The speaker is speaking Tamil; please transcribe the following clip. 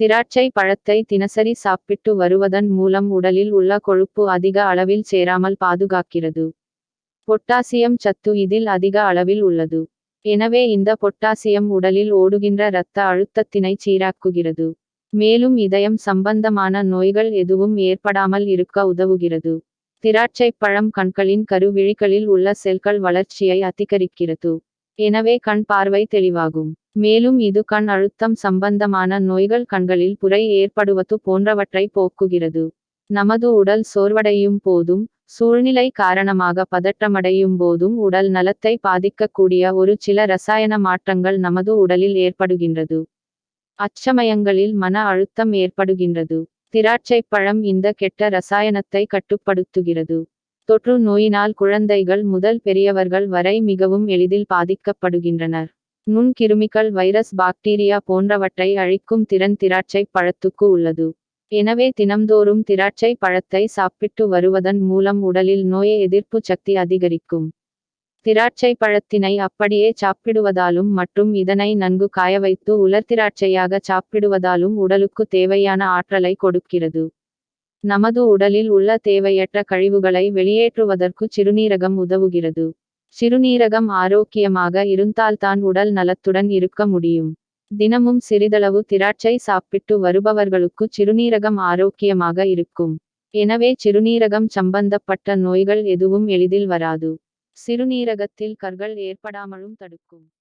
திராட்சை பழத்தை தினசரி சாப்பிட்டு வருவதன் மூலம் உடலில் உள்ள கொழுப்பு அதிக அளவில் சேராமல் பாதுகாக்கிறது. பொட்டாசியம் சத்து இதில் அதிக அளவில் உள்ளது. எனவே இந்த பொட்டாசியம் உடலில் ஓடுகின்ற இரத்த அழுத்தத்தினை சீராக்குகிறது. மேலும் இதயம் சம்பந்தமான நோய்கள் எதுவும் ஏற்படாமல் இருக்க உதவுகிறது. திராட்சைப் பழம் கண்களின் கருவிழிகளில் உள்ள செல்கள் வளர்ச்சியை அதிகரிக்கிறது. எனவே கண் பார்வை தெளிவாகும். மேலும் இது கண் அழுத்தம் சம்பந்தமான நோய்கள் கண்களில் புரை ஏற்படுவது போன்றவற்றை போக்குகிறது. நமது உடல் சோர்வடையும் போதும் சூழ்நிலை காரணமாக பதற்றமடையும் போதும் உடல் நலத்தை பாதிக்கக்கூடிய ஒரு சில ரசாயன மாற்றங்கள் நமது உடலில் ஏற்படுகின்றது. அச்சமயங்களில் மன அழுத்தம் ஏற்படுகின்றது. திராட்சைப் பழம் இந்த கெட்ட ரசாயனத்தை கட்டுப்படுத்துகிறது. தொற்று நோயினால் குழந்தைகள் முதல் பெரியவர்கள் வரை மிகவும் எளிதில் பாதிக்கப்படுகின்றனர். நுண்கிருமிகள் வைரஸ் பாக்டீரியா போன்றவற்றை அழிக்கும் திறன் திராட்சை பழத்துக்கு உள்ளது. எனவே தினம்தோறும் திராட்சை பழத்தை சாப்பிட்டு வருவதன் மூலம் உடலில் நோய் எதிர்ப்பு சக்தி அதிகரிக்கும். திராட்சை பழத்தினை அப்படியே சாப்பிடுவதாலும் மற்றும் இதனை நன்கு காய வைத்து உலர்திராட்சையாக சாப்பிடுவதாலும் உடலுக்கு தேவையான ஆற்றலை கொடுக்கிறது. நமது உடலில் உள்ள தேவையற்ற கழிவுகளை வெளியேற்றுவதற்கு சிறுநீரகம் உதவுகிறது. சிறுநீரகம் ஆரோக்கியமாக இருந்தால்தான் உடல் நலத்துடன் இருக்க முடியும். தினமும் சிறிதளவு திராட்சை சாப்பிட்டு வருபவர்களுக்கு சிறுநீரகம் ஆரோக்கியமாக இருக்கும். எனவே சிறுநீரகம் சம்பந்தப்பட்ட நோய்கள் எதுவும் எளிதில் வராது. சிறுநீரகத்தில் கற்கள் ஏற்படாமலும் தடுக்கும்.